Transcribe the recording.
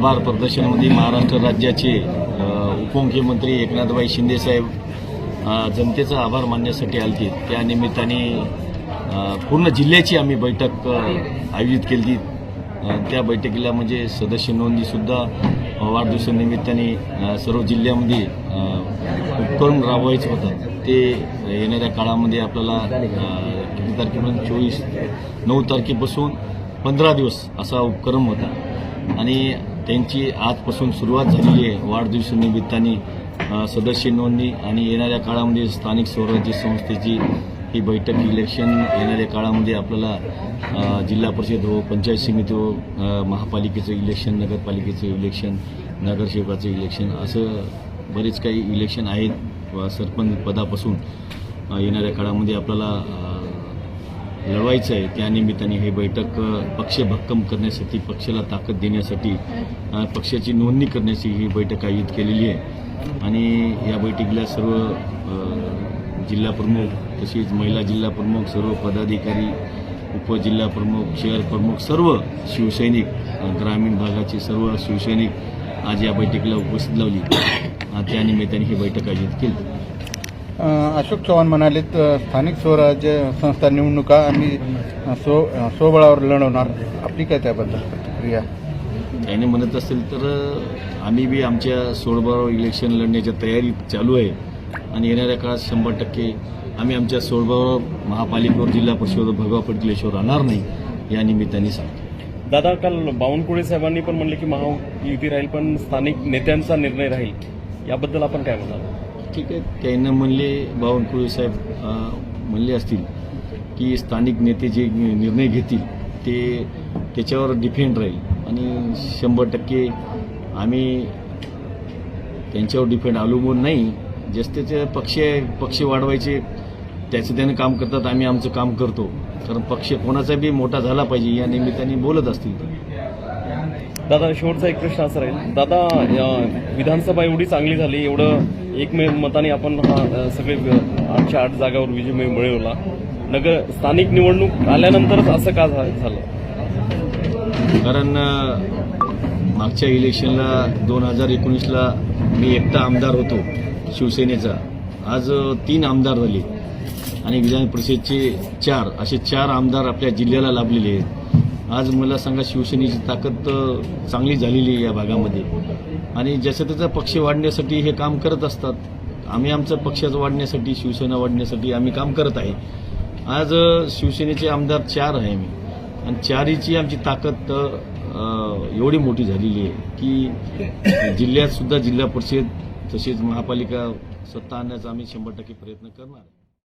आभार प्रदर्शनामध्ये महाराष्ट्र राज्याचे उपमुख्यमंत्री एकनाथभाई शिंदेसाहेब जनतेचा आभार मानण्यासाठी आलते. त्या निमित्ताने पूर्ण जिल्ह्याची आम्ही बैठक आयोजित केली त्या बैठकीला म्हणजे सदस्य नोंदीसुद्धा वाढदिवसानिमित्ताने सर्व जिल्ह्यामध्ये उपक्रम राबवायचं होतं ते येणाऱ्या काळामध्ये आपल्याला किती तारखेपर्यंत? चोवीस नऊ तारखेपासून पंधरा दिवस असा उपक्रम होता. आणि त्यांची आजपासून सुरुवात झालेली आहे. वाढदिवसानिमित्ताने सदस्य नोंदणी आणि येणाऱ्या काळामध्ये स्थानिक स्वराज्य संस्थेची ही बैठक इलेक्शन येणाऱ्या काळामध्ये आपल्याला जिल्हा परिषद हो पंचायत समिती हो महापालिकेचं इलेक्शन नगरपालिकेचं इलेक्शन नगरसेवकाचं इलेक्शन असं बरेच काही इलेक्शन आहेत. सरपंच पदापासून येणाऱ्या काळामध्ये आपल्याला लढवायचं आहे. त्या निमित्ताने हे बैठक पक्ष भक्कम करण्यासाठी पक्षाला ताकद देण्यासाठी पक्षाची नोंदणी करण्याची ही बैठक आयोजित केलेली आहे. आणि या बैठकीला सर्व जिल्हाप्रमुख जिल्हा प्रमुख तसेच महिला जिल्हा प्रमुख सर्व पदाधिकारी उपजिल्हा प्रमुख शहर प्रमुख सर्व शिवसैनिक ग्रामीण भागाचे सर्व शिवसैनिक आज या बैठकीला उपस्थित लावली. त्यानिमित्ताने त्या निमित्ताने ही बैठक आयोजित केली. अशोक चव्हाण म्हणालेत अ, स्थानिक स्वराज्य संस्था निवडणुका आम्ही स्व अ, स्वबळावर लढवणार. आपली काय त्याबद्दल प्रतिक्रिया? त्याने म्हणत असेल तर आम्ही बी आमच्या सोळबाराव इलेक्शन लढण्याच्या तयारीत चालू आहे. आणि येणाऱ्या काळात शंभर टक्के आम्ही आमच्या सोळबाराव महापालिकेवर जिल्हा परिषद भगवा पडकिलेश्वर राहणार नाही या निमित्ताने सांगतो. दादा काल बावनकुळे साहेबांनी पण म्हणले की महायुती राहील पण स्थानिक नेत्यांचा निर्णय राहील. याबद्दल आपण काय म्हणाल ठीक आहे. त्यांना म्हणले बावनकुळे साहेब म्हणले असतील की स्थानिक नेते जे निर्णय घेतील ते त्याच्यावर डिपेंड राहील. आणि शंभर टक्के आम्ही त्यांच्यावर डिपेंड अवलंबून नाही. जस त्याचे पक्ष पक्ष वाढवायचे त्याचं त्यानं काम करतात आम्ही आमचं काम करतो. कारण पक्ष कोणाचा बी मोठा झाला पाहिजे या निमित्ताने बोलत असतील दादा शेवटचा एक प्रश्न असा राहील. दादा या विधानसभा एवढी चांगली झाली एवढं एकमेव मताने आपण हा सगळे आठशे आठ जागावर विजय मिळवला. नगर स्थानिक निवडणूक आल्यानंतरच असं का झा- झालं? कारण मागच्या इलेक्शनला दोन हजार एकोणीसला मी एकटा आमदार होतो शिवसेनेचा. आज तीन आमदार झाले. आणि विधान परिषदचे चार असे चार आमदार आपल्या जिल्ह्याला लाभलेले आहेत. आज मला सांगा शिवसेनेची ताकद चांगली झालेली आहे या भागामध्ये. आणि जसं त्याचा पक्ष वाढण्यासाठी हे काम करत असतात. आम्ही आमचं पक्षाचं वाढण्यासाठी शिवसेना वाढण्यासाठी आम्ही काम करत आहे. आज शिवसेनेचे आमदार चार आहे मी आणि चारीची आमची ताकद एवढी मोठी झालेली आहे की जिल्ह्यात सुद्धा जिल्हा परिषद तसेच महापालिका सत्ता आणण्याचा आम्ही शंभर टक्के प्रयत्न करणार आहे.